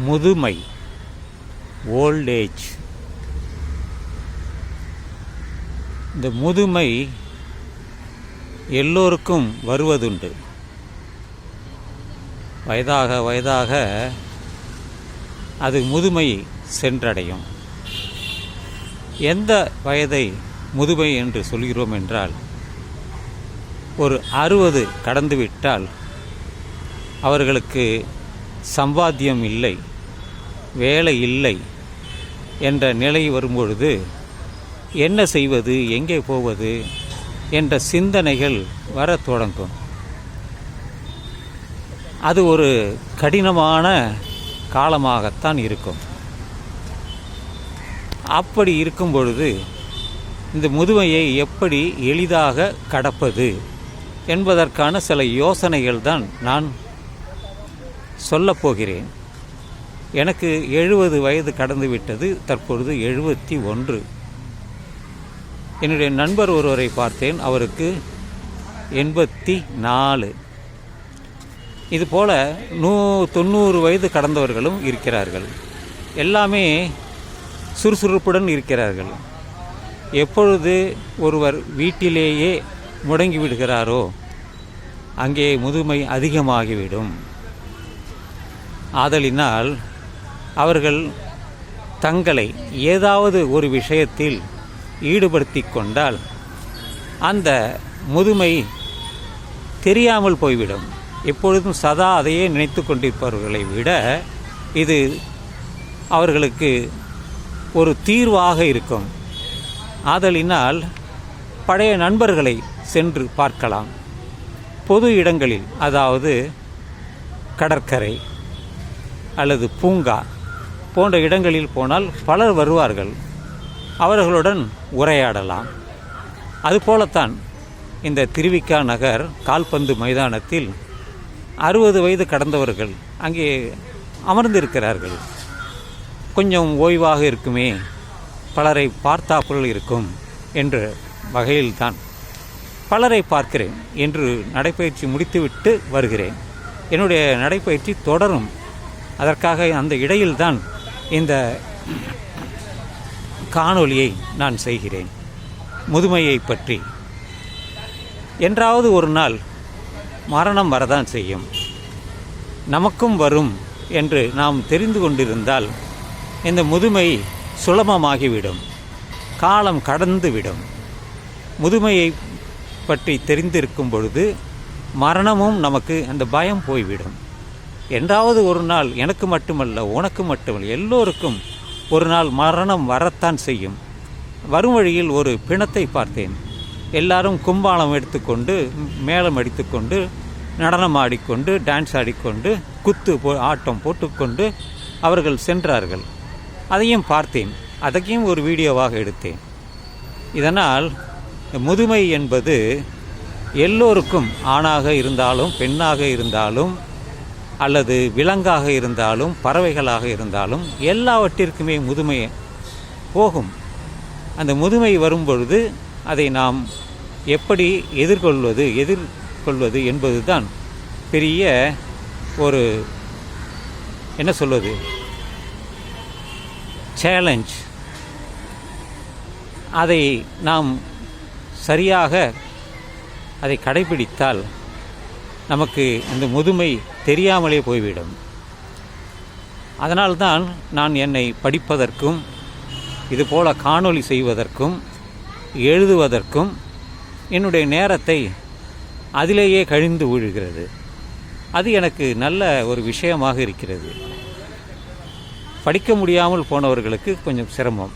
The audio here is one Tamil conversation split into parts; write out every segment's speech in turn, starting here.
முதுமை ஓல்டேஜ் இந்த முதுமை எல்லோருக்கும் வருவதுண்டு. வயதாக வயதாக அது முதுமை சென்றடையும். எந்த வயதை முதுமை என்று சொல்கிறோம் என்றால் ஒரு அறுபது கடந்துவிட்டால் அவர்களுக்கு சம்பாத்தியம் இல்லை வேலை இல்லை என்ற நிலை வரும்பொழுது என்ன செய்வது எங்கே போவது என்ற சிந்தனைகள் வரத் தொடங்கும். அது ஒரு கடினமான காலமாகத்தான் இருக்கும். அப்படி இருக்கும் பொழுது இந்த முதுமையை எப்படி எளிதாக கடப்பது என்பதற்கான சில யோசனைகள் தான் நான் சொல்லப் போகிறேன் எனக்கு எழுபது வயது கடந்து விட்டது தற்பொழுது எழுபத்தி ஒன்று. என்னுடைய நண்பர் ஒருவரை பார்த்தேன் அவருக்கு எண்பத்தி நாலு. இதுபோல் நூ தொண்ணூறு வயது கடந்தவர்களும் இருக்கிறார்கள். எல்லாமே சுறுசுறுப்புடன் இருக்கிறார்கள். எப்பொழுது ஒருவர் வீட்டிலேயே முடங்கி விடுகிறாரோ அங்கே முதுமை அதிகமாகிவிடும். ஆதலினால் அவர்கள் தங்களை ஏதாவது ஒரு விஷயத்தில் ஈடுபடுத்தி கொண்டால் அந்த முதுமை தெரியாமல் போய்விடும். எப்பொழுதும் சதா அதையே நினைத்து கொண்டிருப்பவர்களை விட இது அவர்களுக்கு ஒரு தீர்வாக இருக்கும். ஆதலினால் பழைய நண்பர்களை சென்று பார்க்கலாம். பொது இடங்களில் அதாவது கடற்கரை அல்லது பூங்கா போன்ற இடங்களில் போனால் பலர் வருவார்கள். அவர்களுடன் உரையாடலாம். அதுபோலத்தான் இந்த திருவிக்கா நகர் கால்பந்து மைதானத்தில் அறுபது வயது கடந்தவர்கள் அங்கே அமர்ந்திருக்கிறார்கள். கொஞ்சம் ஓய்வாக இருக்குமே பலரை பார்த்தாப்புல் இருக்கும் என்ற வகையில்தான். பலரை பார்க்கிறேன் என்று நடைப்பயிற்சி முடித்துவிட்டு வருகிறேன். என்னுடைய நடைப்பயிற்சி தொடரும். அதற்காக அந்த இடையில்தான் இந்த காணொலியை நான் செய்கிறேன். முதுமையை பற்றி. என்றாவது ஒரு நாள் மரணம் வரதான் செய்யும். நமக்கும் வரும் என்று நாம் தெரிந்து கொண்டிருந்தால் இந்த முதுமை சுலபமாகிவிடும். காலம் கடந்துவிடும். முதுமையை பற்றி தெரிந்திருக்கும் பொழுது மரணமும் நமக்கு அந்த பயம் போய்விடும். என்றாவது ஒரு நாள் எனக்கு மட்டுமல்ல உனக்கு மட்டுமல்ல எல்லோருக்கும் ஒரு நாள் மரணம் வரத்தான் செய்யும். வரும் வழியில் ஒரு பிணத்தை பார்த்தேன். எல்லாரும் கும்பாலம் எடுத்துக்கொண்டு மேளம் அடித்துக்கொண்டு நடனம் ஆடிக்கொண்டு டான்ஸ் ஆடிக்கொண்டு குத்து போ ஆட்டம் போட்டுக்கொண்டு அவர்கள் சென்றார்கள். அதையும் பார்த்தேன். அதையும் ஒரு வீடியோவாக எடுத்தேன். இதனால் முதுமை என்பது எல்லோருக்கும் ஆணாக இருந்தாலும் பெண்ணாக இருந்தாலும் அல்லது விலங்காக இருந்தாலும் பறவைகளாக இருந்தாலும் எல்லாவற்றிற்குமே முதுமை போகும். அந்த முதுமை வரும்பொழுது அதை நாம் எப்படி எதிர்கொள்வது எதிர்கொள்வது என்பதுதான் பெரிய ஒரு என்ன சொல்வது? சேலஞ்ச் அதை நாம் சரியாக அதை கடைபிடித்தால் நமக்கு இந்த முதுமை தெரியாமலே போய்விடும். அதனால்தான் நான் என்னை படிப்பதற்கும் இதுபோல காணொளி செய்வதற்கும் எழுதுவதற்கும் என்னுடைய நேரத்தை அதிலேயே கழிந்து விழுகிறது அது எனக்கு நல்ல ஒரு விஷயமாக இருக்கிறது. படிக்க முடியாமல் போனவர்களுக்கு கொஞ்சம் சிரமம்.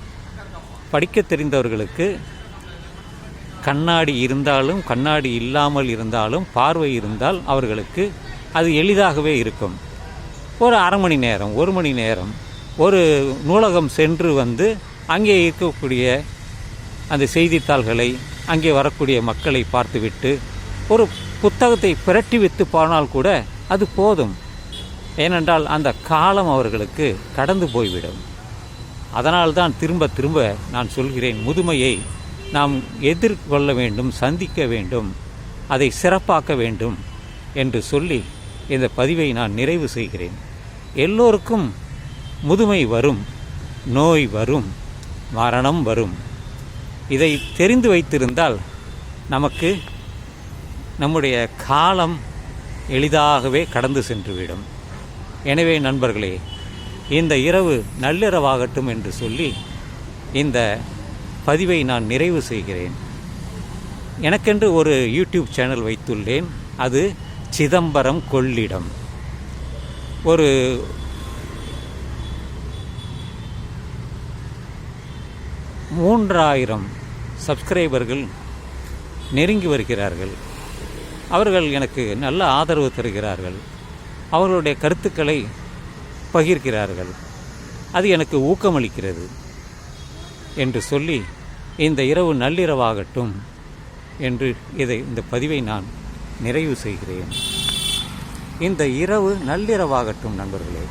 படிக்க தெரிந்தவர்களுக்கு கண்ணாடி இருந்தாலும் கண்ணாடி இல்லாமல் இருந்தாலும் பார்வை இருந்தால் அவர்களுக்கு அது எளிதாகவே இருக்கும். ஒரு அரை மணி நேரம் ஒரு மணி நேரம் ஒரு நூலகம் சென்று வந்து அங்கே இருக்கக்கூடிய அந்த செய்தித்தாள்களை அங்கே வரக்கூடிய மக்களை பார்த்துவிட்டு ஒரு புத்தகத்தை பிரட்டி வைத்து போனால் கூட அது போதும். ஏனென்றால் அந்த காலம் அவர்களுக்கு கடந்து போய்விடும். அதனால்தான் திரும்ப திரும்ப நான் சொல்கிறேன் முதுமையை நாம் எதிர்கொள்ள வேண்டும் சந்திக்க வேண்டும் அதை சிறப்பாக்க வேண்டும் என்று சொல்லி இந்த பதிவை நான் நிறைவு செய்கிறேன். எல்லோருக்கும் முதுமை வரும் நோய் வரும் மரணம் வரும். இதை தெரிந்து வைத்திருந்தால் நமக்கு நம்முடைய காலம் எளிதாகவே கடந்து சென்றுவிடும். எனவே நண்பர்களே இந்த இரவு நள்ளிரவாகட்டும் என்று சொல்லி இந்த பதிவை நான் நிறைவு செய்கிறேன். எனக்கென்று ஒரு யூடியூப் சேனல் வைத்துள்ளேன். அது சிதம்பரம் கொள்ளிடம். ஒரு மூன்றாயிரம் சப்ஸ்கிரைபர்கள் நெருங்கி வருகிறார்கள். அவர்கள் எனக்கு நல்ல ஆதரவு தருகிறார்கள். அவர்களுடைய கருத்துக்களை பகிர்கிறார்கள். அது எனக்கு ஊக்கமளிக்கிறது. என்று சொல்லி இந்த இரவு நள்ளிரவாகட்டும் என்று இதை இந்த பதிவை நான் நிறைவு செய்கிறேன். இந்த இரவு நள்ளிரவாகட்டும் நண்பர்களே.